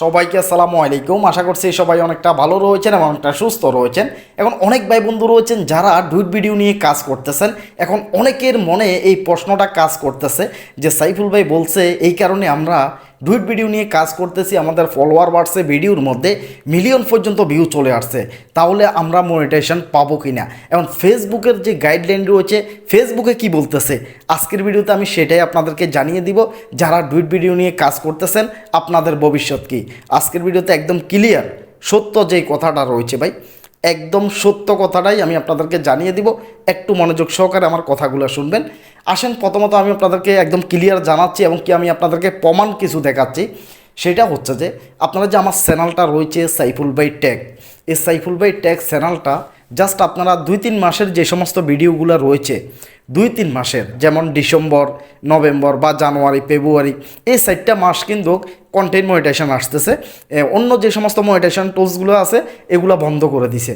সবাইকে আসসালামু আলাইকুম। আশা করছি সবাই অনেকটা ভালো রয়েছেন এবং অনেকটা সুস্থ রয়েছেন। এখন অনেক ভাই বন্ধু রয়েছেন যারা ডুইট ভিডিও নিয়ে কাজ করতেছেন। এখন অনেকের মনে এই প্রশ্নটা কাজ করতেছে যে সাইফুল ভাই বলছে, এই কারণে আমরা ডুইট ভিডিও নিয়ে কাজ করতেছি, আমাদের ফলোয়ার বাড়ছে ভিডিওর মধ্যে মিলিয়ন পর্যন্ত ভিউ চলে আসছে। তাহলে আমরা মনিটাইজেশন পাবো কি না এখন ফেসবুকের যে গাইডলাইন রয়েছে ফেসবুকে কি বলতেছে? আজকের ভিডিওতে আমি সেটাই আপনাদেরকে জানিয়ে দিব। যারা ডুইট ভিডিও নিয়ে কাজ করতেছেন, আপনাদের ভবিষ্যৎ কি? আজকের ভিডিওতে একদম ক্লিয়ার সত্য যে কথাটা রয়েছে ভাই একদম সত্য কথাটাই আমি আপনাদেরকে জানিয়ে দিব। একটু মনোযোগ সহকারে আমার কথাগুলো শুনবেন। আসেন, প্রথমত আমি আপনাদেরকে একদম ক্লিয়ার জানাচ্ছি এবং কি আমি আপনাদেরকে প্রমাণ কিছু দেখাচ্ছি। সেটা হচ্ছে যে, আপনারা যে আমার চ্যানেলটা রয়েছে সাইফুল বাই ট্যাগ এই সাইফুল বাই ট্যাগ চ্যানেলটা জাস্ট আপনারা দুই তিন মাসের যে সমস্ত ভিডিওগুলো রয়েছে, দুই তিন মাসের, যেমন ডিসেম্বর, নভেম্বর বা জানুয়ারি, ফেব্রুয়ারি, এই চারটা মাস কিন্তু কন্টেন্ট মনিটাইজেশন আসতেছে। অন্য যে সমস্ত মনিটাইজেশন টুলসগুলো আছে, এগুলো বন্ধ করে দিছে।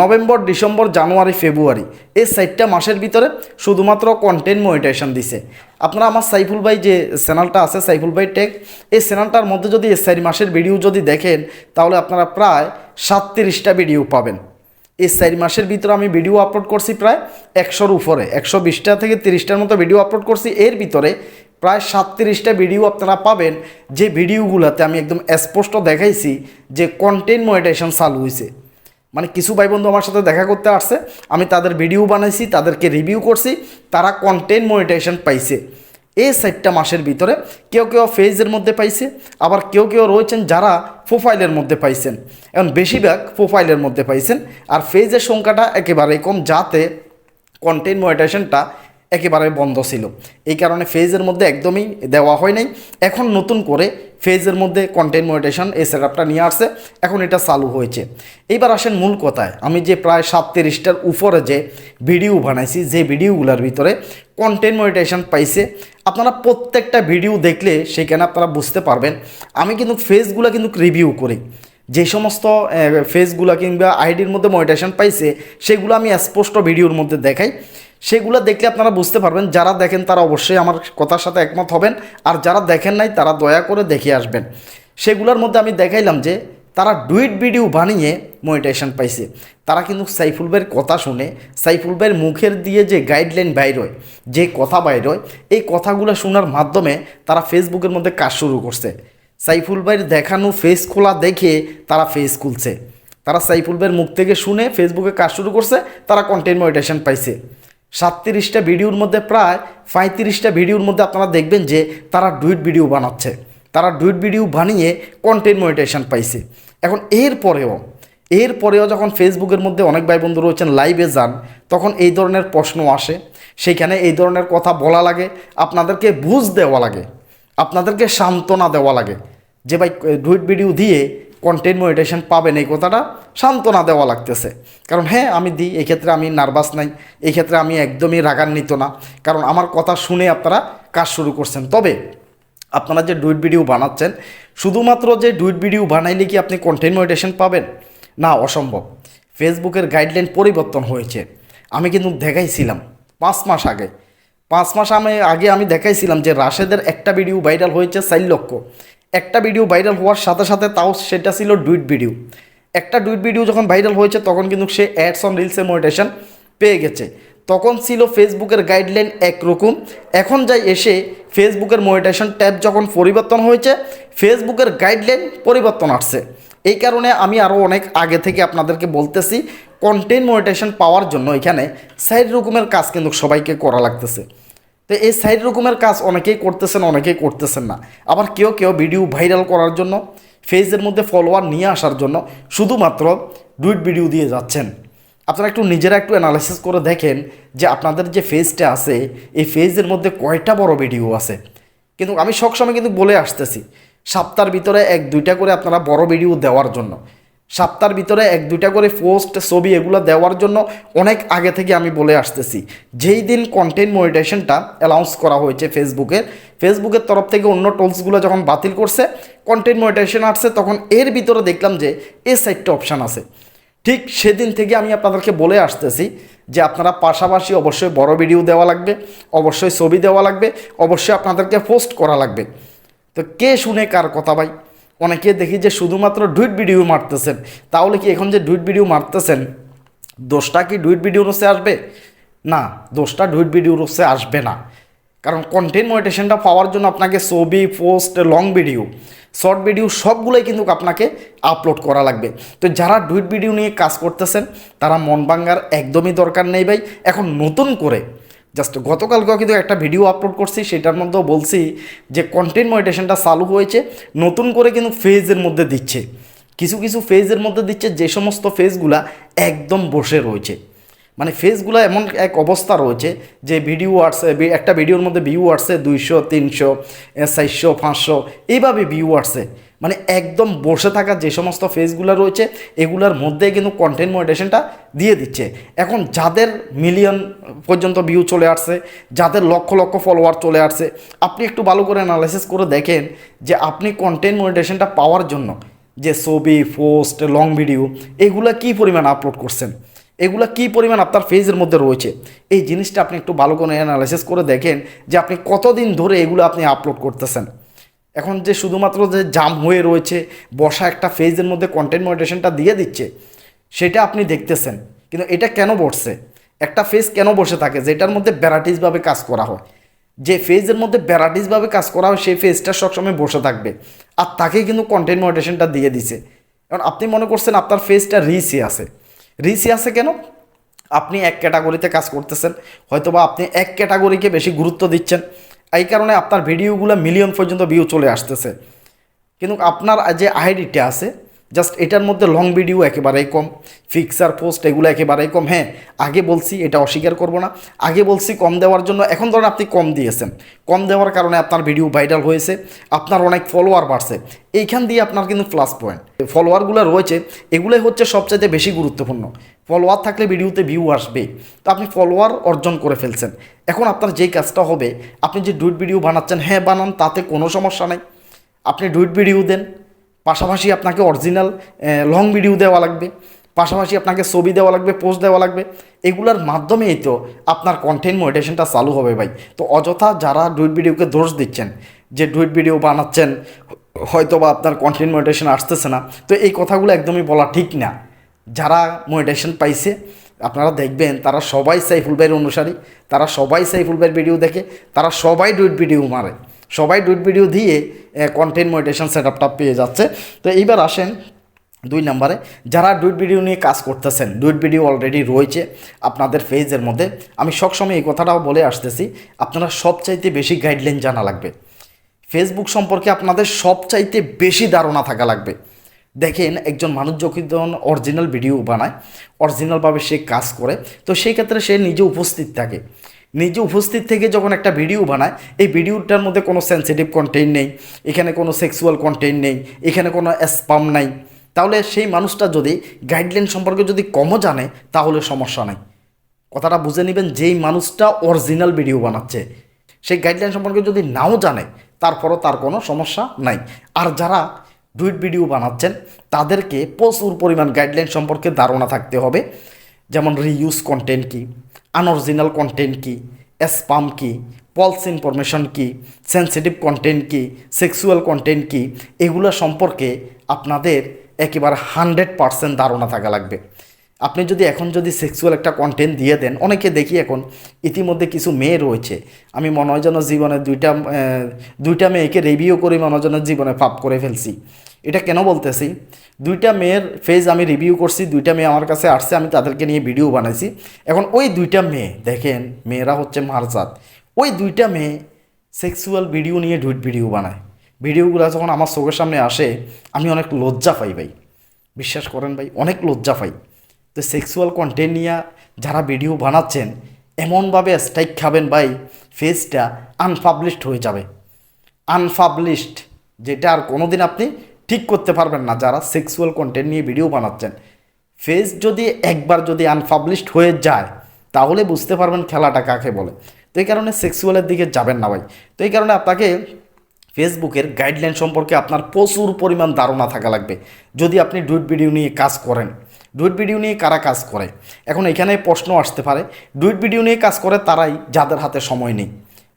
নভেম্বর, ডিসেম্বর, জানুয়ারি, ফেব্রুয়ারি, এই চারটা মাসের ভিতরে শুধুমাত্র কন্টেন্ট মনিটাইজেশন দিছে। আপনারা আমার সাইফুল ভাই যে চ্যানেলটা আছে, সাইফুল ভাই টেক, এই চ্যানেলটার মধ্যে যদি এই মাসের ভিডিও যদি দেখেন, তাহলে আপনারা প্রায় সাতত্রিশটা ভিডিও পাবেন। এই চারি মাসের ভিতরে আমি ভিডিও আপলোড করছি প্রায় একশোর উপরে, একশো বিশটা থেকে তিরিশটার মতো ভিডিও আপলোড করছি। এর ভিতরে প্রায় সাতত্রিশটা ভিডিও আপনারা পাবেন, যে ভিডিওগুলোতে আমি একদম স্পষ্ট দেখাইছি যে কন্টেন্ট মনিটাইজেশন চালু হয়েছে মানে কিছু ভাই বন্ধু আমার সাথে দেখা করতে আসছে, আমি তাদের ভিডিও বানাইছি, তাদেরকে রিভিউ করছি, তারা কন্টেন্ট মনিটাইজেশন পাইছে। এই সাইটটা মাসের ভিতরে কেউ কেউ ফেজের মধ্যে পাইছে, আবার কেউ কেউ রয়েছেন যারা প্রোফাইলের মধ্যে পাইছেন। এখন বেশিরভাগ প্রোফাইলের মধ্যে পাইছেন, আর ফেজের সংখ্যাটা একেবারে কম, যাতে কন্টেন্ট মনিটাইজেশনটা একেবারে বন্ধ ছিল। এই কারণে ফেজের মধ্যে একদমই দেওয়া হয় নাই। এখন নতুন করে ফেজের মধ্যে কন্টেন্ট মনিটেশন এই সেটআপটা নিয়ে আসছে। এখন এটা চালু হয়েছে। এইবার আসেন মূল কথায়। আমি যে প্রায় সাতত্রিশটার উপরে যে ভিডিও বানাইছি, যে ভিডিওগুলোর ভিতরে কন্টেন্ট মনিটেশন পাইছে, আপনারা প্রত্যেকটা ভিডিও দেখলে সেখানে আপনারা বুঝতে পারবেন। আমি কিন্তু ফেজগুলো কিন্তু রিভিউ করি। যে সমস্ত ফেসগুলো কিংবা আইডির মধ্যে মনিটেশন পাইছে, সেগুলো আমি স্পষ্ট ভিডিওর মধ্যে দেখাই। সেগুলো দেখলে আপনারা বুঝতে পারবেন, যারা দেখেন তারা অবশ্যই আমার কথার সাথে একমত হবেন, আর যারা দেখেন নাই তারা দয়া করে দেখে আসবেন। সেগুলোর মধ্যে আমি দেখাইলাম যে, তারা ডুইট ভিডিও বানিয়ে মনিটেশন পাইছে। তারা কিন্তু সাইফুল ভাইয়ের কথা শুনে, সাইফুল ভাইয়ের মুখের দিয়ে যে গাইডলাইন বাইর হয়, যে কথা বাইর হয়, এই কথাগুলো শোনার মাধ্যমে তারা ফেসবুকের মধ্যে কাজ শুরু করছে। সাইফুল ভাইয়ের দেখানো ফেস খোলা দেখে তারা ফেস খুলছে। তারা সাইফুল ভাইয়ের মুখ থেকে শুনে ফেসবুকে কাজ শুরু করছে, তারা কন্টেন্ট মনিটেশন পাইছে। সাতত্রিশটা ভিডিওর মধ্যে প্রায় পঁয়ত্রিশটা ভিডিওর মধ্যে আপনারা দেখবেন যে তারা ডুইট ভিডিও বানাচ্ছে। তারা ডুইট ভিডিও বানিয়ে কন্টেন্ট মনিটেশন পাইছে। এখন এর পরেও এরপরেও যখন ফেসবুকের মধ্যে অনেক ভাই বন্ধু রয়েছেন লাইভে যান, তখন এই ধরনের প্রশ্ন আসে। সেইখানে এই ধরনের কথা বলা লাগে, আপনাদেরকে বুঝ দেওয়া লাগে, আপনাদেরকে সান্ত্বনা দেওয়া লাগে যে ভাই ডুইট ভিডিও দিয়ে কন্টেন্ট মনিটেশন পাবেন এই কথাটা সান্ত্বনা দেওয়া লাগতেছে। কারণ হ্যাঁ আমি দিই এই ক্ষেত্রে আমি নার্ভাস নাই এই ক্ষেত্রে আমি একদমই রাগান্বিত না। কারণ আমার কথা শুনে আপনারা কাজ শুরু করছেন। তবে আপনারা যে ডুইট ভিডিও বানাচ্ছেন, শুধুমাত্র যে ডুইট ভিডিও বানাইলে কি আপনি কন্টেন্ট মনিটেশন পাবেন? না, অসম্ভব। ফেসবুকের গাইডলাইন পরিবর্তন হয়েছে। আমি কিন্তু দেখাইছিলাম পাঁচ মাস আগে। পাঁচ মাস আমি, আগে আমি দেখাইছিলাম যে রাশেদের একটা ভিডিও ভাইরাল হয়েছে চার লক্ষ। একটা ভিডিও ভাইরাল হওয়ার সাথে সাথে তাও সেটা ছিল ডুইট ভিডিও একটা ডুইট ভিডিও যখন ভাইরাল হয়েছে, তখন কিন্তু সে অ্যাডস অন রিলসের মোটিভেশন পেয়ে গেছে। তখন ছিল ফেসবুকের গাইডলাইন একরকম এখন যাই এসে ফেসবুকের মোটিভেশন ট্যাব যখন পরিবর্তন হয়েছে ফেসবুকের গাইডলাইন পরিবর্তন আসছে। এই কারণে আমি আরও অনেক আগে থেকে আপনাদেরকে বলতেছি কন্টেন্ট মনিটেশন পাওয়ার জন্য এখানে সাইড রকমের কাজ কিন্তু সবাইকে করা লাগতেছে। তো এই সাইড রকমের কাজ অনেকেই করতেছেন অনেকেই করতেছেন না। আবার কেউ কেউ ভিডিও ভাইরাল করার জন্য, ফেজের মধ্যে ফলোয়ার নিয়ে আসার জন্য শুধুমাত্র ডুইট ভিডিও দিয়ে যাচ্ছেন। আপনারা একটু নিজেরা একটু অ্যানালাইসিস করে দেখেন যে আপনাদের যে ফেজটা আছে, এই ফেজের মধ্যে কয়টা বড় ভিডিও আছে। কিন্তু আমি সবসময় কিন্তু বলে আসতেছি, সপ্তাহের ভিতরে এক দুইটা করে আপনারা বড় ভিডিও দেওয়ার জন্য। সপ্তাহের ভিতরে এক, দুইটা করে পোস্ট, ছবি এগুলো দেওয়ার জন্য অনেক আগে থেকে আমি বলে আসতেছি। যেই দিন কন্টেন্ট মনিটেশনটা অ্যালাউন্স করা হয়েছে ফেসবুকের ফেসবুকের তরফ থেকে অন্য টুলসগুলো যখন বাতিল করছে কন্টেন্ট মনিটেশন আসছে, তখন এর ভিতরে দেখলাম যে এ সাইডটা অপশান আছে। ঠিক সেদিন থেকে আমি আপনাদেরকে বলে আসতেছি যে আপনারা পাশাপাশি অবশ্যই বড় ভিডিও দেওয়া লাগবে, অবশ্যই ছবি দেওয়া লাগবে, অবশ্যই আপনাদেরকে পোস্ট করা লাগবে। তো কে শুনে কার কথা ভাই? অনেকে দেখি যে শুধুমাত্র ডুইট ভিডিও মারতেছেন। তাহলে কি এখন যে ডুইট ভিডিও মারতেছেন, দোষটা কি ডুইট ভিডিও রসে আসবে? না, দোষটা ডুইট ভিডিও রসে আসবে না। কারণ কন্টেন্ট মনিটেশনটা পাওয়ার জন্য আপনাকে ছবি post long video short video সবগুলোই কিন্তু আপনাকে আপলোড করা লাগবে। তো যারা ডুইট ভিডিও নিয়ে কাজ করতেছেন, তারা মন ভাঙ্গার একদমই দরকার নেই ভাই। এখন নতুন করে জাস্ট গতকালকেও কিন্তু একটা ভিডিও আপলোড করছি, সেটার মধ্যেও বলছি যে কন্টেন্ট মনিটেশনটা চালু হয়েছে, নতুন করে কিন্তু ফেজের মধ্যে দিচ্ছে। কিছু কিছু ফেজের মধ্যে দিচ্ছে, যে সমস্ত ফেজগুলা একদম বসে রয়েছে। মানে ফেসগুলো এমন এক অবস্থা রয়েছে যে ভিডিও আসছে একটা ভিডিওর মধ্যে ভিউ আসছে দুইশো, তিনশো চারশো, পাঁচশো, এইভাবে ভিউ আসছে মানে একদম বসে থাকা যে সমস্ত ফেজগুলো রয়েছে, এগুলোর মধ্যে কিন্তু কন্টেন্ট মনিটেশনটা দিয়ে দিচ্ছে। এখন যাদের মিলিয়ন পর্যন্ত ভিউ চলে আসছে, যাদের লক্ষ লক্ষ ফলোয়ার চলে আসছে, আপনি একটু ভালো করে অ্যানালাইসিস করে দেখেন যে আপনি কন্টেন্ট মনিটেশনটা পাওয়ার জন্য যে ছবি পোস্ট লং ভিডিও এগুলো কী পরিমাণ আপলোড করছেন? এগুলো কী পরিমাণ আপনার ফেজের মধ্যে রয়েছে? এই জিনিসটা আপনি একটু ভালো করে অ্যানালাইসিস করে দেখেন যে আপনি কতদিন ধরে এগুলো আপনি আপলোড করতেছেন। এখন যে শুধুমাত্র যে জাম হয়ে রয়েছে, বসা একটা ফেজের মধ্যে কন্টেন্ট মনিটেশনটা দিয়ে দিচ্ছে, সেটা আপনি দেখতেছেন। কিন্তু এটা কেন বসছে? একটা ফেজ কেন বসে থাকে? যেটার মধ্যে ভ্যারাইটিসভাবে কাজ করা হয়। যে ফেজের মধ্যে ভ্যারাইটিসভাবে কাজ করা হয়, সেই ফেজটা সবসময় বসে থাকবে। আর তাকে কিন্তু কন্টেন্ট মনিটেশনটা দিয়ে দিছে। কারণ আপনি মনে করছেন আপনার ফেজটা রিসি আছে। রিসি আছে কেন? আপনি এক ক্যাটাগরিতে কাজ করতেছেন, হয়তোবা আপনি এক ক্যাটাগরিকে বেশি গুরুত্ব দিচ্ছেন। এই কারণে আপনার ভিডিওগুলো মিলিয়ন পর্যন্ত ভিউ চলে আসতেছে। কিন্তু আপনার যে আইডিটা আছে জাস্ট এটার মধ্যে লং ভিডিও একেবারেই কম ফিক্সার পোস্ট এগুলো একেবারেই কম। হ্যাঁ আগে বলছি, এটা অস্বীকার করব না। আগে বলছি, কম দেওয়ার জন্য, এখন ধরেন আপনি কম দিয়েছেন। কম দেওয়ার কারণে আপনার ভিডিও ভাইরাল হয়েছে, আপনার অনেক ফলোয়ার বাড়ছে। এইখান দিয়ে আপনার কিন্তু প্লাস পয়েন্ট ফলোয়ারগুলো রয়েছে, এগুলোই হচ্ছে সবচাইতে বেশি গুরুত্বপূর্ণ। ফলোয়ার থাকলে ভিডিওতে ভিউ আসবে। তো আপনি ফলোয়ার অর্জন করে ফেলছেন। এখন আপনার যেই কাজটা হবে, আপনি যে ডুইট ভিডিও বানাচ্ছেন হ্যাঁ বানান, তাতে কোনো সমস্যা নেই। আপনি ডুইট ভিডিও দেন পাশাপাশি আপনাকে অরিজিনাল লং ভিডিও দেওয়া লাগবে, পাশাপাশি আপনাকে ছবি দেওয়া লাগবে পোস্ট দেওয়া লাগবে, এগুলোর মাধ্যমেই তো আপনার কন্টেন্ট মনিটেশনটা চালু হবে ভাই। তো অযথা যারা ডুইট ভিডিওকে দোষ দিচ্ছেন, যে ডুইট ভিডিও বানাচ্ছেন হয়তো বা আপনার কন্টেন্ট মনিটেশন আসতেছে না, তো এই কথাগুলো একদমই বলা ঠিক না। যারা মনিটেশন পাইছে, আপনারা দেখবেন তারা সবাই সাইফুল ভাইয়ের অনুসারী, তারা সবাই সাইফুল ভাইয়ের ভিডিও দেখে, তারা সবাই ডুইট ভিডিও মারে। সবাই ডুইট ভিডিও দিয়ে কন্টেন্ট মনিটেশন সেট আপটা পেয়ে যাচ্ছে। তো এইবার আসেন দুই নম্বরে, যারা ডুইট ভিডিও নিয়ে কাজ করতেছেন, ডুইট ভিডিও অলরেডি রয়েছে আপনাদের ফেজের মধ্যে, আমি সবসময় এই কথাটাও বলে আসতেছি, আপনারা সবচাইতে বেশি গাইডলাইন জানা লাগবে। ফেসবুক সম্পর্কে আপনাদের সবচাইতে বেশি ধারণা থাকা লাগবে। দেখেন, একজন মানুষ যখন অরিজিনাল ভিডিও বানায় অরিজিনালভাবে সে কাজ করে, তো সেই ক্ষেত্রে সে নিজে উপস্থিত থাকে। নিজে উপস্থিত থেকে যখন একটা ভিডিও বানায়, এই ভিডিওটার মধ্যে কোনো সেন্সিটিভ কন্টেন্ট নেই, এখানে কোনো সেক্সুয়াল কন্টেন্ট নেই, এখানে কোনো স্পাম নাই। তাহলে সেই মানুষটা যদি গাইডলাইন সম্পর্কে যদি কমও জানে, তাহলে সমস্যা নেই। কথাটা বুঝে নেবেন, যেই মানুষটা অরিজিনাল ভিডিও বানাচ্ছে, সেই গাইডলাইন সম্পর্কে যদি নাও জানে, তারপরও তার কোনো সমস্যা নাই। আর যারা ডুইট ভিডিও বানাচ্ছেন, তাদেরকে প্রচুর পরিমাণ গাইডলাইন সম্পর্কে ধারণা থাকতে হবে। যেমন রিইউজ কন্টেন্ট কি আনঅরিজিনাল কন্টেন্ট কী? স্পাম কি? পলস ইনফরমেশন কি? সেন্সিটিভ কন্টেন্ট কি? সেক্সুয়াল কন্টেন্ট কি? এগুলো সম্পর্কে আপনাদের একেবারে হান্ড্রেড পারসেন্ট ধারণা থাকা লাগবে। আপনি যদি এখন যদি সেক্সুয়াল একটা কন্টেন্ট দিয়ে দেন, অনেকে দেখি এখন ইতিমধ্যে কিছু মেয়ে রয়েছে। আমি মনে হয় যেন জীবনে দুইটা দুইটা মেয়েকে রিভিউ করে মনে হয় যেন জীবনে পাপ করে ফেলছি। এটা কেন বলতেছি? দুইটা মেয়ের ফেজ আমি রিভিউ করছি, দুইটা মেয়ে আমার কাছে আসছে, আমি তাদেরকে নিয়ে ভিডিও বানাইছি। এখন ওই দুইটা মেয়ে, দেখেন, মেয়েরা হচ্ছে মারজাত। ওই দুইটা মেয়ে সেক্সুয়াল ভিডিও নিয়ে ডুইট ভিডিও বানায়। ভিডিওগুলো যখন আমার চোখের সামনে আসে, আমি অনেক লজ্জা পাই ভাই। বিশ্বাস করেন ভাই, অনেক লজ্জা পাই। তো সেক্সুয়াল কন্টেন্ট নিয়ে যারা ভিডিও বানাচ্ছেন, এমনভাবে স্ট্রাইক খাবেন ভাই ফেসটা আনপাবলিশড হয়ে যাবে। আনপাবলিশড যেটা আর কোনোদিন আপনি ঠিক করতে পারবেন না, যারা সেক্সুয়াল কন্টেন্ট নিয়ে ভিডিও বানাচ্ছেন। ফেস যদি একবার যদি আনপাবলিশড হয়ে যায়, তাহলে বুঝতে পারবেন খেলাটা কাকে বলে। তো এই কারণে সেক্সুয়ালের দিকে যাবেন না ভাই। তো এই কারণে আপনাকে ফেসবুকের গাইডলাইন সম্পর্কে আপনার প্রচুর পরিমাণ ধারণা থাকা লাগবে। যদি আপনি ডুইট ভিডিও নিয়ে কাজ করেন ডুইট ভিডিও নিয়ে কারা কাজ করে? এখন এখানে প্রশ্ন আসতে পারে, ডুইট ভিডিও নিয়ে কাজ করে তারাই যাদের হাতে সময় নেই।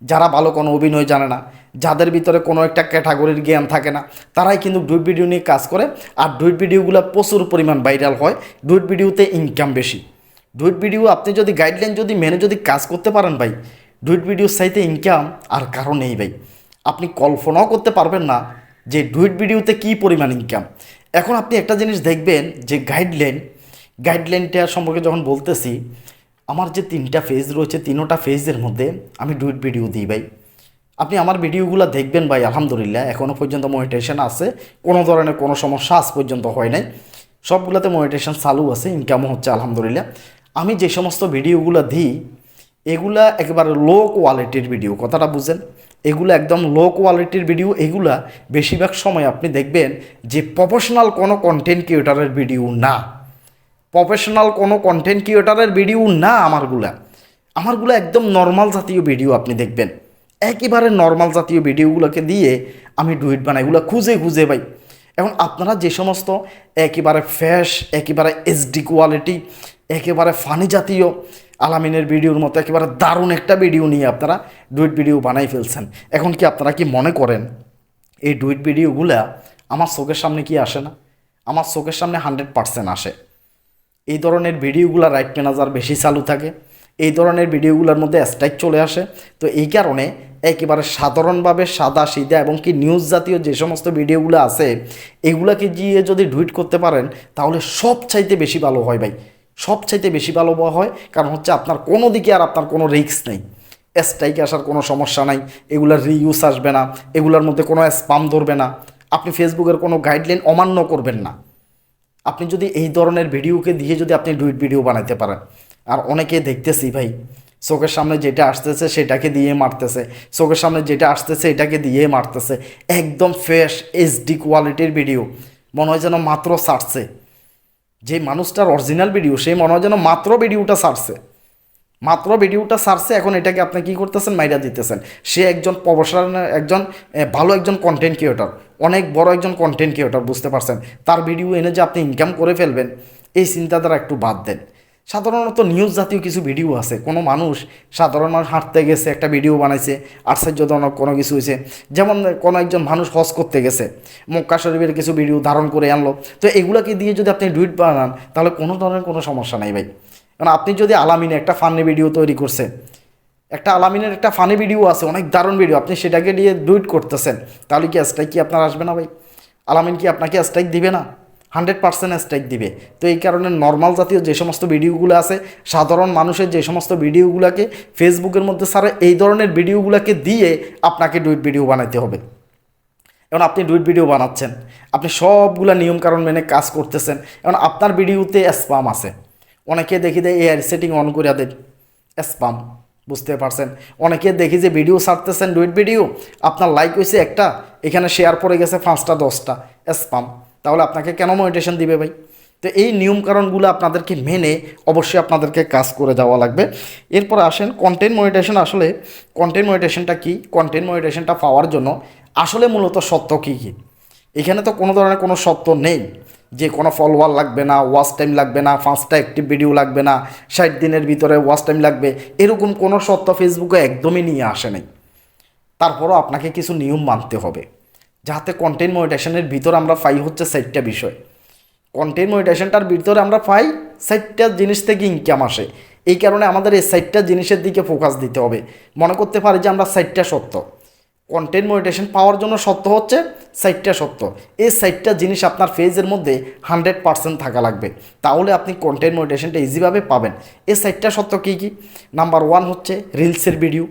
যারা ভালো কোনো অভিনয় জানে না, যাদের ভিতরে কোনো একটা ক্যাটাগরির জ্ঞান থাকে না, তারাই কিন্তু ডুইট ভিডিও নিয়ে কাজ করে আর ডুইট ভিডিওগুলো প্রচুর পরিমাণ ভাইরাল হয়, ডুইট ভিডিওতে ইনকাম বেশি। ডুইট ভিডিও আপনি যদি গাইডলাইন যদি মেনে যদি কাজ করতে পারেন ভাই, ডুইট ভিডিওর সাইতে ইনকাম আর কারণ নেই ভাই। আপনি কল্পনাও করতে পারবেন না যে ডুইট ভিডিওতে কী পরিমাণ ইনকাম এখন আপনি একটা জিনিস দেখবেন যে গাইডলাইন গাইডলাইনটা সম্পর্কে যখন বলতেছি, আমার যে তিনটা ফেজ রয়েছে, তিনোটা ফেজের মধ্যে আমি ডুইট ভিডিও দিই ভাই। আপনি আমার ভিডিওগুলো দেখবেন ভাই, আলহামদুলিল্লাহ এখনও পর্যন্ত মনিটেশন আছে, কোনো ধরনের কোনো সমস্যা আজ পর্যন্ত হয় নাই। সবগুলোতে মনিটেশন চালু আছে ইনকামও হচ্ছে, আলহামদুলিল্লাহ। আমি যে সমস্ত ভিডিওগুলো দিই, এগুলা একেবারে লো কোয়ালিটির ভিডিও কথাটা বুঝেন। এগুলো একদম লো কোয়ালিটির ভিডিও এগুলা বেশিরভাগ সময় আপনি দেখবেন যে প্রফেশনাল কোনো কন্টেন্ট ক্রিয়েটারের ভিডিও না। প্রফেশনাল কোনো কন্টেন্ট ক্রিয়েটারের ভিডিও না আমারগুলা। আমারগুলো একদম নর্মাল জাতীয় ভিডিও আপনি দেখবেন। একেবারে নর্মাল জাতীয় ভিডিওগুলোকে দিয়ে আমি ডুইট বানাই, এগুলো খুঁজে খুঁজে পাই। এখন আপনারা যে সমস্ত একেবারে ফ্যাশ একেবারে এইচডি কোয়ালিটি একেবারে ফানি জাতীয় আলামিনের ভিডিওর মতো, একেবারে দারুণ একটা ভিডিও নিয়ে আপনারা ডুইট ভিডিও বানাই ফেলছেন। এখন কি আপনারা কি মনে করেন, এই ডুইট ভিডিওগুলা আমার চোখের সামনে কি আসে না? আমার চোখের সামনে হান্ড্রেড পার্সেন্ট আসে। এই ধরনের ভিডিওগুলো রাইট ম্যানেজার বেশি চালু থাকে, এই ধরনের ভিডিওগুলোর মধ্যে স্ট্রাইক চলে আসে। তো এই কারণে একেবারে সাধারণভাবে সাদা, সিধা এবং কি নিউজ জাতীয় যে সমস্ত ভিডিওগুলো আছে, এগুলাকে গিয়ে যদি ডুইট করতে পারেন, তাহলে সব চাইতে বেশি ভালো হয় ভাই। সব চাইতে বেশি ভালো হয়, কারণ হচ্ছে আপনার কোনো দিকে আর আপনার কোনো রিস্ক নেই। স্ট্রাইকে আসার কোনো সমস্যা নাই, এগুলার রিইউজ আসবে না, এগুলার মধ্যে কোনো স্পাম ধরবে না। আপনি ফেসবুকের কোনো গাইডলাইন অমান্য করবেন না। আপনি যদি এই ধরনের ভিডিওকে দিয়ে যদি আপনি ডুইট ভিডিও বানাইতে পারেন। আর অনেকে দেখতেছি ভাই, চোখের সামনে যেটা আসতেছে সেটাকে দিয়ে মারতেছে, চোখের সামনে যেটা আসতেছে এটাকে দিয়ে মারতেছে। একদম ফ্রেশ এইচডি কোয়ালিটির ভিডিও মনে হয় যেন মাত্র ছাড়ছে। যে মানুষটার অরিজিনাল ভিডিও সেই মনে হয় যেন মাত্র ভিডিওটা সারছে। মাত্র ভিডিওটা সারছে, এখন এটাকে আপনি কী করতেছেন? মাইরা দিতেছেন। সে একজন প্রফেশনাল একজন ভালো একজন কন্টেন্ট ক্রিয়েটর অনেক বড় একজন কন্টেন্ট ক্রিয়েটর বুঝতে পারছেন? তার ভিডিও এনে যে আপনি ইনকাম করে ফেলবেন, এই চিন্তাধারা একটু বাদ দেন। সাধারণত নিউজ জাতীয় কিছু ভিডিও আছে। কোনো মানুষ সাধারণ মানুষ হাঁটতে গেছে, একটা ভিডিও বানাইছে, আশ্চর্যজনক কোনো কিছু হয়েছে। যেমন কোনো একজন মানুষ হজ করতে গেছে, মক্কা শরীফের কিছু ভিডিও ধারণ করে আনলো। তো এগুলাকে দিয়ে যদি আপনি ডুইট বানান, তাহলে কোনো ধরনের কোনো সমস্যা নাই ভাই। কারণ আপনি যদি আলামিনে একটা ফানি ভিডিও তৈরি করছে, একটা আলামিনের একটা ফানি ভিডিও আছে, অনেক দারুণ ভিডিও আপনি সেটাকে দিয়ে ডুইট করতেছেন, তাহলে কি স্ট্রাইক কি আপনার আসবে না ভাই? আলামিন কি আপনাকে স্ট্রাইক দিবে না? হান্ড্রেড পার্সেন্ট স্ট্রাইক দিবে। তো এই কারণে নর্মাল জাতীয় যে সমস্ত ভিডিওগুলো আছে, সাধারণ মানুষের যে সমস্ত ভিডিওগুলোকে ফেসবুকের মধ্যে সারা এই ধরনের ভিডিওগুলোকে দিয়ে আপনাকে ডুইট ভিডিও বানাইতে হবে। এখন আপনি ডুইট ভিডিও বানাচ্ছেন, আপনি সবগুলা নিয়মকানুন মেনে কাজ করতেছেন, এখন আপনার ভিডিওতে স্পাম আছে। অনেকে দেখি দেয় এআই সেটিং অন করে দেয় স্পাম বুঝতে পারছেন? অনেকে দেখি যে ভিডিও ছাড়তেছেন ডুইট ভিডিও, আপনার লাইক হয়েছে একটা, এখানে শেয়ার পড়ে গেছে পাঁচটা, দশটা স্পাম তাহলে আপনাকে কেন মনিটেশন দিবে ভাই? তো এই নিয়মকানুনগুলো আপনাদেরকে মেনে অবশ্যই আপনাদেরকে কাজ করে যাওয়া লাগবে। এরপর আসেন কন্টেন্ট মনিটেশন আসলে কন্টেন্ট মনিটেশনটা কি? কন্টেন্ট মনিটেশনটা পাওয়ার জন্য আসলে মূলত সত্য কী কী? এখানে তো কোনো ধরনের কোনো সত্য নেই। যে কোনো ফলোয়ার লাগবে না ওয়াচ টাইম লাগবে না, পাঁচটা অ্যাক্টিভ ভিডিও লাগবে না, ষাট দিনের ভিতরে ওয়াচ টাইম লাগবে, এরকম কোনো সত্য ফেসবুকে একদমই নিয়ে আসে নাই। তারপরও আপনাকে কিছু নিয়ম মানতে হবে। যাতে কন্টেন্ট মনিটেশনের ভিতর আমরা পাই হচ্ছে সাইটটা বিষয়। কন্টেন্ট মনিটেশনটার ভিতরে আমরা পাই সাইটটা জিনিস থেকে ইনকাম আসে। এই কারণে আমাদের এই সাইটটা জিনিসের দিকে ফোকাস দিতে হবে। মনে করতে পারি যে আমরা সাইটটা সত্য। কন্টেন্ট মনিটেশন পাওয়ার জন্য সত্য হচ্ছে সাইটটা সত্য। এই সাইটটা জিনিস আপনার ফেজের মধ্যে হান্ড্রেড পার্সেন্ট থাকা লাগবে। তাহলে আপনি কন্টেন্ট মনিটেশনটা ইজিভাবে পাবেন। এই সাইটটা সত্য কী কী? নাম্বার ওয়ান হচ্ছে রিলসের ভিডিও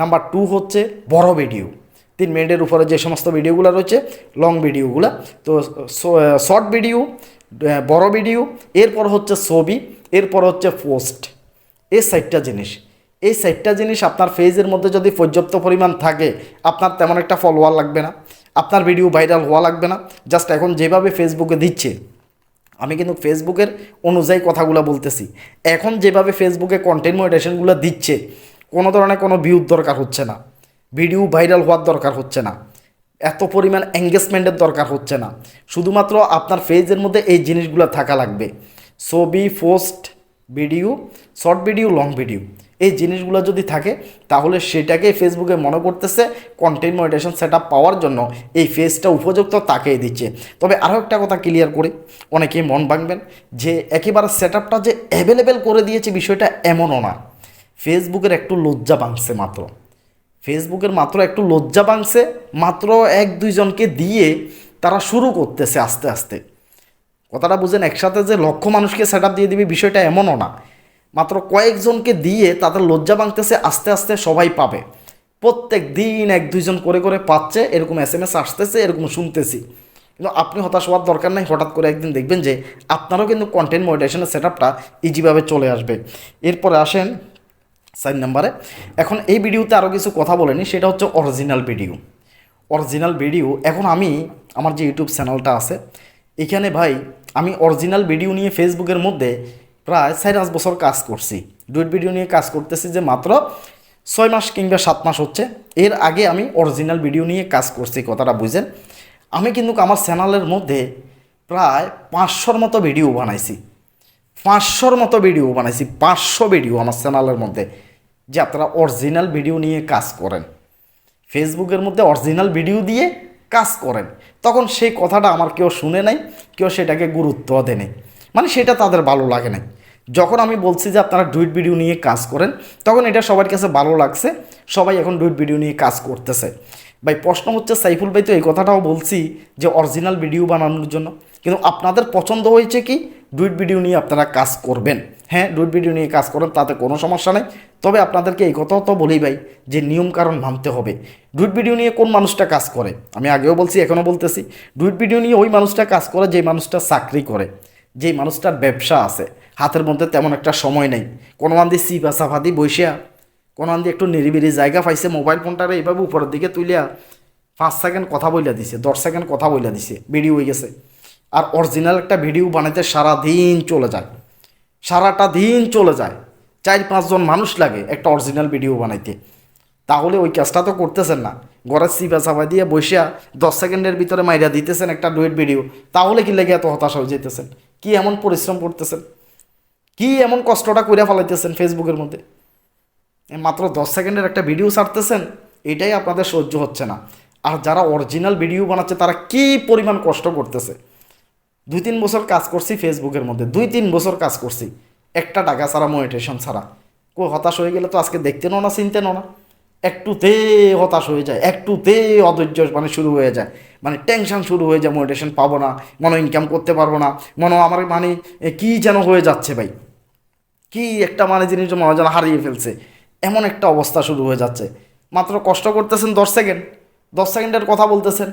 নাম্বার টু হচ্ছে বড় ভিডিও তিন মিনিটের উপরে যে সমস্ত ভিডিওগুলো রয়েছে লং ভিডিওগুলো। তো শর্ট ভিডিও বড় ভিডিও এরপর হচ্ছে ছবি, এরপর হচ্ছে পোস্ট এই সাইটটা জিনিস। এই সাইটটা জিনিস আপনার ফেজের মধ্যে যদি পর্যাপ্ত পরিমাণ থাকে, আপনার তেমন একটা ফলোয়ার লাগবে না। আপনার ভিডিও ভাইরাল হওয়া লাগবে না। জাস্ট এখন যেভাবে ফেসবুকে দিচ্ছে, আমি কিন্তু ফেসবুকের অনুযায়ী কথাগুলো বলতেছি। এখন যেভাবে ফেসবুকে কন্টেন্ট মনিটেশনগুলো দিচ্ছে, কোনো ধরনের কোনো ভিউর দরকার হচ্ছে না। ভিডিও ভাইরাল হওয়ার দরকার হচ্ছে না। এত পরিমাণ এঙ্গেজমেন্টের দরকার হচ্ছে না। শুধুমাত্র আপনার ফেজের মধ্যে এই জিনিসগুলো থাকা লাগবে। ছবি post video short video long video এই জিনিসগুলো যদি থাকে, তাহলে সেটাকে ফেসবুকে মনে করতেছে কন্টেন্ট মনিটেশন সেট পাওয়ার জন্য এই ফেজটা উপযুক্ত তাকেই দিচ্ছে। তবে আরও একটা কথা ক্লিয়ার করে, অনেকেই মন ভাঙবেন যে একেবারে সেট যে অ্যাভেলেবেল করে দিয়েছে বিষয়টা এমনও না। ফেসবুকের একটু লজ্জা ভাঙছে মাত্র। ফেসবুকের মাত্র একটু লজ্জা ভাঙছে মাত্র এক দুইজনকে দিয়ে তারা শুরু করতেছে আস্তে আস্তে। কথাটা বুঝেন, একসাথে যে লক্ষ মানুষকে সেট দিয়ে দিবে বিষয়টা এমনও না। মাত্র কয়েকজনকে দিয়ে তাদের লজ্জা ভাঙতেছে আস্তে আস্তে সবাই পাবে। প্রত্যেক দিন এক দুইজন করে করে পাচ্ছে, এরকম এস এম এস আসতেছে, এরকম শুনতেছি। কিন্তু আপনি হতাশ হওয়ার দরকার নাই, হঠাৎ করে একদিন দেখবেন যে আপনারও কিন্তু কন্টেন্ট মডিটেশনের সেট আপটা ইজিভাবে চলে আসবে। এরপরে আসেন সাইন নাম্বারে। এখন এই ভিডিওতে আরও কিছু কথা বলেনি সেটা হচ্ছে অরিজিনাল ভিডিও অরিজিনাল ভিডিও এখন আমি আমার যে ইউটিউব চ্যানেলটা আছে, এখানে ভাই আমি অরিজিনাল ভিডিও নিয়ে ফেসবুকের মধ্যে প্রায় চার পাঁচ বছর কাজ করছি। ডুয়েট ভিডিও নিয়ে কাজ করতেছি যে মাত্র ছয় মাস কিংবা সাত মাস হচ্ছে। এর আগে আমি অরিজিনাল ভিডিও নিয়ে কাজ করছি, কথাটা বুঝেন। আমি কিন্তু আমার চ্যানেলের মধ্যে প্রায় পাঁচশোর মতো ভিডিও বানাইছি। পাঁচশোর মতো ভিডিও বানাইছি, পাঁচশো ভিডিও আমার চ্যানেলের মধ্যে। যে আপনারা অরিজিনাল ভিডিও নিয়ে কাজ করেন। ফেসবুকের মধ্যে অরিজিনাল ভিডিও দিয়ে কাজ করেন। তখন সেই কথাটা আমার কেউ শুনে নাই, কেউ সেটাকে গুরুত্ব দেয় মানে সেটা তাদের ভালো লাগে নাই। যখন আমি বলছি যে আপনারা ডুইট ভিডিও নিয়ে কাজ করেন, তখন এটা সবার কাছে ভালো লাগছে। সবাই এখন ডুইট ভিডিও নিয়ে কাজ করতেছে। ভাই, প্রশ্ন হচ্ছে, সাইফুল ভাই তো এই কথাটাও বলছি যে অরিজিনাল ভিডিও বানানোর জন্য। কিন্তু আপনাদের পছন্দ হয়েছে কি? ডুইট ভিডিও নিয়ে আপনারা কাজ করবেন। হ্যাঁ ডুইট ভিডিও নিয়ে কাজ করেন, তাতে কোনো সমস্যা নেই। তবে আপনাদেরকে এই কথাও তো বলি ভাই, যে নিয়ম কারণ মানতে হবে। ডুইট ভিডিও নিয়ে কোন মানুষটা কাজ করে? আমি আগেও বলছি এখনও বলতেছি, ডুইট ভিডিও নিয়ে ওই মানুষটা কাজ করে যে মানুষটা চাকরি করে, যেই মানুষটার ব্যবসা আছে। হাতের মধ্যে তেমন একটা সময় নেই। কোনো আন্দি সিপা সাফাদি বৈশা কোনো আন্দি একটু নিরিবিরি জায়গা পাইছে, মোবাইল ফোনটারে এইভাবে উপরের দিকে তুলিয়া পাঁচ সেকেন্ড কথা বইলা দিছে, দশ সেকেন্ড কথা বইলা দিছে, ভিডিও হয়ে গেছে। আর অরিজিনাল একটা ভিডিও বানাইতে সারা দিন চলে যায়। সারাটা দিন চলে যায়। চার পাঁচজন মানুষ লাগে একটা অরিজিনাল ভিডিও বানাইতে। তাহলে ওই কাজটা তো করতেছেন না। ঘরের সিপা চাপা দিয়ে বসিয়া দশ সেকেন্ডের ভিতরে মাইরা দিতেছেন একটা ডুয়েট ভিডিও। তাহলে কি লেগে এত হতাশা হয়ে যেতেছেন? কি এমন পরিশ্রম করতেছেন? কি এমন কষ্টটা করে ফেলাইতেছেন ফেসবুকের মধ্যে? মাত্র দশ সেকেন্ডের একটা ভিডিও ছাড়তেছেন, এটাই আপনাদের সহ্য হচ্ছে না। আর যারা অরিজিনাল ভিডিও বানাচ্ছে, তারা কি পরিমাণ কষ্ট করতেছে? দুই তিন বছর কাজ করছি ফেসবুকের মধ্যে দুই তিন বছর কাজ করছি। একটা টাকা ছাড়া মনিটেশন ছাড়া। কো হতাশ হয়ে গেলে তো আজকে দেখতেনও না চিনতেনও না। একটুতে হতাশ হয়ে যায়, একটুতে অধৈর্য মানে শুরু হয়ে যায়। মানে টেনশন শুরু হয়ে যায় মোটিভেশন পাবো না, মনে ইনকাম করতে পারব না, মনে আমার মানে কি যেন হয়ে যাচ্ছে ভাই। কি একটা মানে জিনিস মনে যেন হারিয়ে ফেলছে। এমন একটা অবস্থা শুরু হয়ে যাচ্ছে। মাত্র কষ্ট করতেছেন দশ সেকেন্ড, দশ সেকেন্ডের কথা বলতেছেন।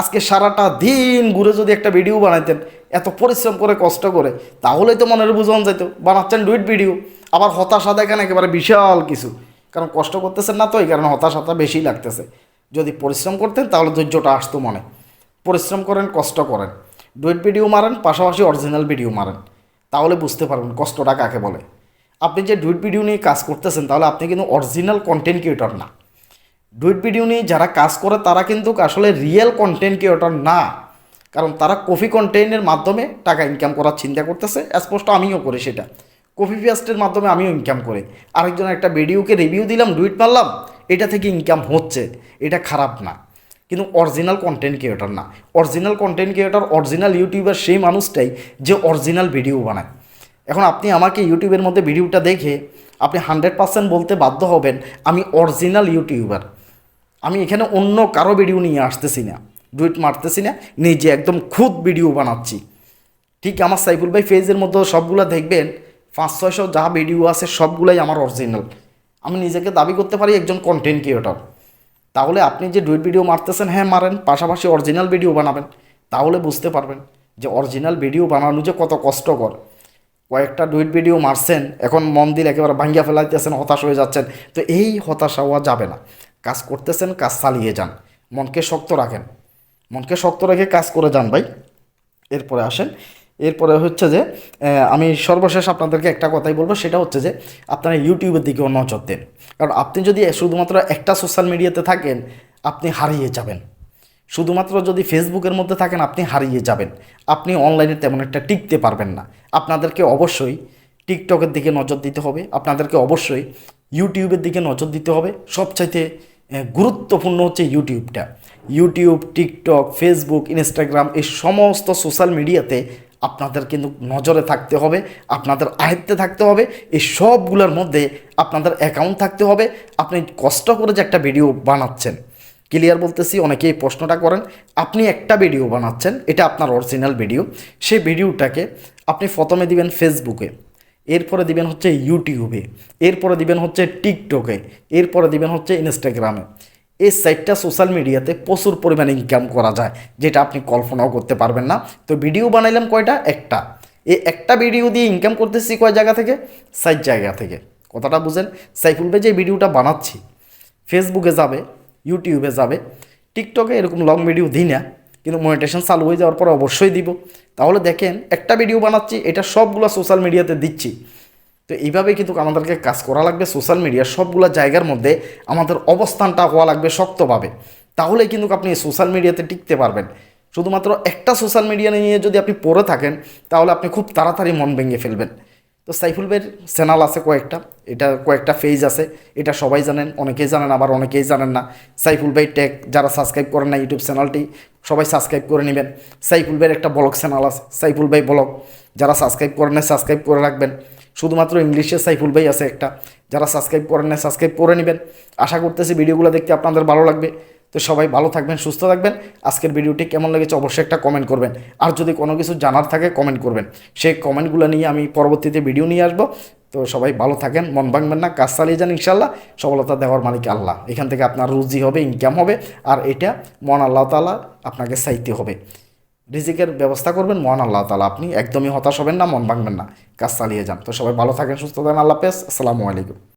আজকে সারাটা দিন ঘুরে যদি একটা ভিডিও বানাইতেন, এত পরিশ্রম করে, কষ্ট করে, তাহলেই তো মনের বুঝন যেত বানাচ্ছেন ডুইট ভিডিও আবার হতাশা দেখেন একেবারে বিশাল কিছু। কারণ কষ্ট করতেছেন না তো, এই কারণে হতাশাটা বেশি লাগতেছে। যদি পরিশ্রম করতেন, তাহলে ধৈর্যটা আসতো মনে। পরিশ্রম করেন, কষ্ট করেন। ডুয়েট ভিডিও মারেন, পাশাপাশি অরিজিনাল ভিডিও মারেন। তাহলে বুঝতে পারবেন কষ্টটা কাকে বলে। আপনি যে ডুয়েট ভিডিও নিয়ে কাজ করতেছেন, তাহলে আপনি কিন্তু অরিজিনাল কন্টেন্ট ক্রিয়েটর না। ডুয়েট ভিডিও নিয়ে যারা কাজ করে, তারা কিন্তু আসলে রিয়েল কন্টেন্ট ক্রিয়েটর না। কারণ তারা কফি কন্টেন্টের মাধ্যমে টাকা ইনকাম করার চিন্তা করতেছে। স্পষ্ট আমিও করি সেটা। কফি পেস্টের মাধ্যমে আমিও ইনকাম করি। আরেকজন একটা ভিডিওকে রিভিউ দিলাম ডুইট মারলাম, এটা থেকে ইনকাম হচ্ছে। এটা খারাপ না। কিন্তু অরিজিনাল কন্টেন্ট ক্রিয়েটর না। Original content creator original YouTuber সেই মানুষটাই যে অরিজিনাল ভিডিও বানায়। এখন আপনি আমাকে ইউটিউবের মধ্যে ভিডিওটা দেখে আপনি হান্ড্রেড পার্সেন্ট বলতে বাধ্য হবেন, আমি অরিজিনাল ইউটিউবার আমি এখানে অন্য কারও ভিডিও নিয়ে আসতেছি না। ডুইট মারতেছি না, নিজে একদম খুদ ভিডিও বানাচ্ছি। ঠিক আমার সাইফুল ভাই ফেজের মধ্যে সবগুলো দেখবেন পাঁচ ছয়শো যা ভিডিও আছে সবগুলাই আমার অরিজিনাল আমি নিজেকে দাবি করতে পারি একজন কন্টেন্ট ক্রিয়েটর তাহলে আপনি যে ডুইট ভিডিও মারতেছেন হ্যাঁ মারেন, পাশাপাশি অরিজিনাল ভিডিও বানাবেন। তাহলে বুঝতে পারবেন যে অরিজিনাল ভিডিও বানানো যে কত কষ্টকর। কয়েকটা ডুইট ভিডিও মারছেন, এখন মন দিল একেবারে ভাঙ্গিয়া ফেলাইতেছেন, হতাশ হয়ে যাচ্ছেন। তো এই হতাশা হওয়া যাবে না। কাজ করতেছেন, কাজ চালিয়ে যান। মনকে শক্ত রাখেন। মনকে শক্ত রেখে কাজ করে যান ভাই। এরপরে আসেন। এরপরে হচ্ছে যে আমি সর্বশেষ আপনাদেরকে একটা কথাই বলব, সেটা হচ্ছে যে, আপনারা ইউটিউবের দিকেও নজর দেন। কারণ আপনি যদি শুধুমাত্র একটা সোশ্যাল মিডিয়াতে থাকেন, আপনি হারিয়ে যাবেন। শুধুমাত্র যদি ফেসবুকের মধ্যে থাকেন, আপনি হারিয়ে যাবেন। আপনি অনলাইনে তেমন একটা টিকতে পারবেন না। আপনাদেরকে অবশ্যই টিকটকের দিকে নজর দিতে হবে। আপনাদেরকে অবশ্যই ইউটিউবের দিকে নজর দিতে হবে। সবচাইতে গুরুত্বপূর্ণ হচ্ছে ইউটিউবটা। ইউটিউব, টিকটক, ফেসবুক, ইনস্টাগ্রাম এই সমস্ত সোশ্যাল মিডিয়াতে আপনাদের কিন্তু নজরে থাকতে হবে, আপনাদের আয়ত্তে থাকতে হবে, এই সবগুলোর মধ্যে আপনাদের অ্যাকাউন্ট থাকতে হবে। আপনি কষ্ট করে যে একটা ভিডিও বানাচ্ছেন ক্লিয়ার বলতেছি, অনেকেই প্রশ্নটা করেন, আপনি একটা ভিডিও বানাচ্ছেন, এটা আপনার অরিজিনাল ভিডিও সেই ভিডিওটাকে আপনি প্রথমে দিবেন ফেসবুকে এরপরে দিবেন হচ্ছে ইউটিউবে, এরপরে দিবেন হচ্ছে টিকটকে, এরপরে দিবেন হচ্ছে ইনস্টাগ্রামে। এই সাইটটা সোশ্যাল মিডিয়াতে প্রচুর পরিমাণে ইনকাম করা যায়, যেটা আপনি কল্পনাও করতে পারবেন না। তো ভিডিও বানাইলাম কয়টা? একটা। এই একটা ভিডিও দিয়ে ইনকাম করতেছি কয় জায়গা থেকে? সাইট জায়গা থেকে। কথাটা বুঝেন? সাইফুল যে ভিডিওটা বানাচ্ছি ফেসবুকে যাবে ইউটিউবে যাবে টিকটকে এরকম লং ভিডিও দিই না। কিন্তু মনিটেশন চালু হয়ে যাওয়ার পর অবশ্যই দিব। তাহলে দেখেন, একটা ভিডিও বানাচ্ছি, এটা সবগুলো সোশ্যাল মিডিয়াতে দিচ্ছি। তো এইভাবে কিন্তু আমাদেরকে কাজ করা লাগবে সোশ্যাল মিডিয়ার সবগুলো জায়গার মধ্যে আমাদের অবস্থানটা হওয়া লাগবে শক্তভাবে। তাহলে কিন্তু আপনি সোশ্যাল মিডিয়াতে টিকতে পারবেন। শুধুমাত্র একটা সোশ্যাল মিডিয়া নিয়ে যদি আপনি পড়ে থাকেন, তাহলে আপনি খুব তাড়াতাড়ি মন ভেঙে ফেলবেন। তো সাইফুল ভাইয়ের চ্যানেল আছে কয়েকটা, এটা কয়েকটা পেজ আছে, এটা সবাই জানেন, অনেকেই জানেন, আবার অনেকেই জানেন না। সাইফুল ভাই টেক যারা সাবস্ক্রাইব করেন না ইউটিউব চ্যানেলটি সবাই সাবস্ক্রাইব করে নেবেন। সাইফুল ভাইয়ের একটা ব্লগ চ্যানেল আছে, সাইফুল ভাই ব্লগ যারা সাবস্ক্রাইব করেন না সাবস্ক্রাইব করে রাখবেন। শুধুমাত্র ইংলিশে সাইফুল ভাই আছে একটা। যারা সাবস্ক্রাইব করেন না সাবস্ক্রাইব করে নেবেন। আশা করতেছি ভিডিওগুলো দেখতে আপনাদের ভালো লাগবে। তো সবাই ভালো থাকবেন, সুস্থ থাকবেন। আজকের ভিডিওটি কেমন লেগেছে অবশ্যই একটা কমেন্ট করবেন। আর যদি কোনো কিছু জানার থাকে কমেন্ট করবেন। সেই কমেন্টগুলো নিয়ে আমি পরবর্তীতে ভিডিও নিয়ে আসব। তো সবাই ভালো থাকেন, মন ভাঙবেন না, কাজ চালিয়ে যান ইনশাল্লাহ সফলতা দেওয়ার মালিক আল্লাহ। এখান থেকে আপনার রুজি হবে ইনকাম হবে। আর এটা মন আল্লাহ তালা আপনাকে চাইতে হবে। রিজিকের ব্যবস্থা করবেন মহান আল্লাহ তালা আপনি একদমই হতাশ হবেন না, মন ভাঙবেন না। কাজ চালিয়ে যান। তো সবাই ভালো থাকেন, সুস্থ থাকেন। আল্লাহ হাফেজ। আসসালামু আলাইকুম।